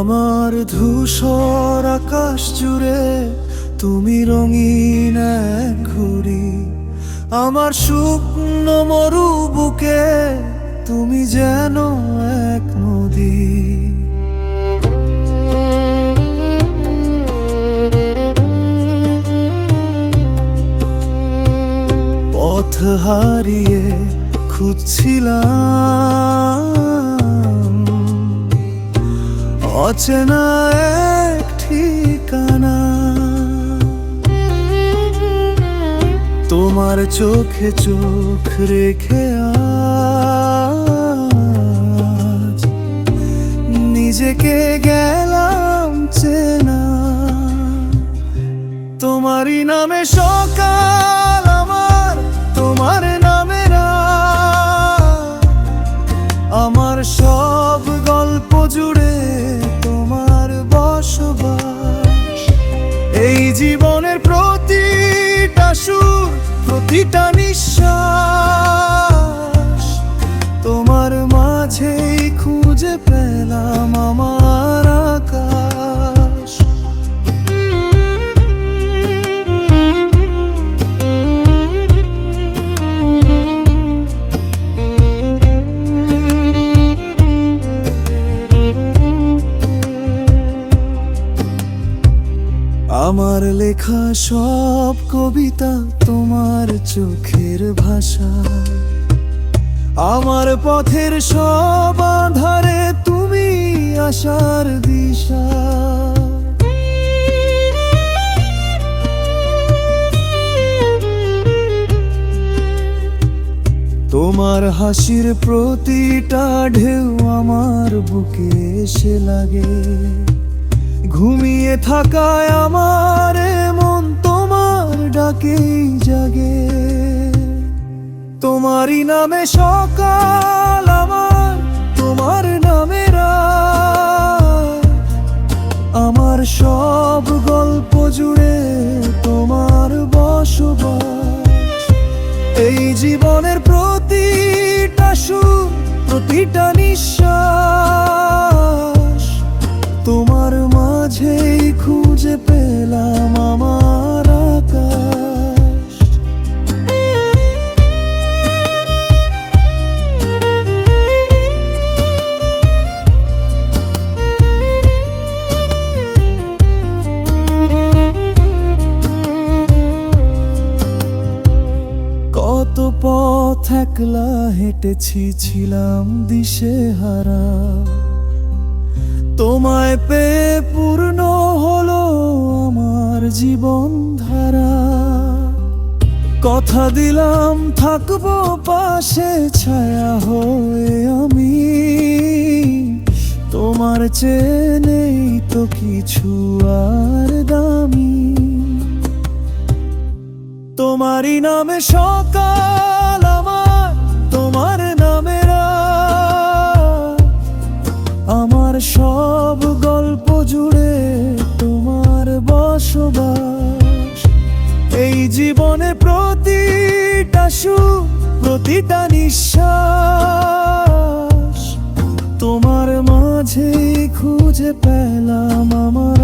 আমার ধূসর আকাশ জুড়ে তুমি রঙিন ঘুড়ি। আমার শুকনো মরু বুকে তুমি যেন এক নদী। পথ হারিয়ে খুঁজছিলাম অচেনা এক ঠিকানা। তোমার চোখে চোখ রেখে আজ নিজেকে গেলাম চেনা। তোমারই নামে সকাল প্রতিটা নিঃশ্বাস। আমার লেখা সব কবিতা তোমার চোখের ভাষা আমার পথের সব আধারে তুমি আশার দিশা। তোমার হাসির প্রতিটা ঢেউ আমার বুকে এসে লাগে। ঘুমিয়ে থাকায় আমার মন তোমার ডাকেই জাগে। তোমারই নামে সকাল আমার, তোমার নামে আমার সব গল্প জুড়ে তোমার বসবাস। এই জীবনের প্রতিটা সুর, প্রতিটা নিঃশ্বাস কত পথ একলা হেঁটেছি, ছিলাম দিশে হারা। তোমায় পেয়ে পূর্ণ হলো আমার জীবন ধারা। কথা দিলাম, থাকব পাশে ছায়া হয়ে আমি। তোমার চেয়ে নেই তো কিছু আর তোমারই নামে সকাল আমার, তোমার নামে আমার সব গল্প জুড়ে তোমার বসবাস। এই জীবনে প্রতিটা সুর প্রতিটা নিঃশ্বাস। তোমার মাঝে খুঁজে পেলাম আমার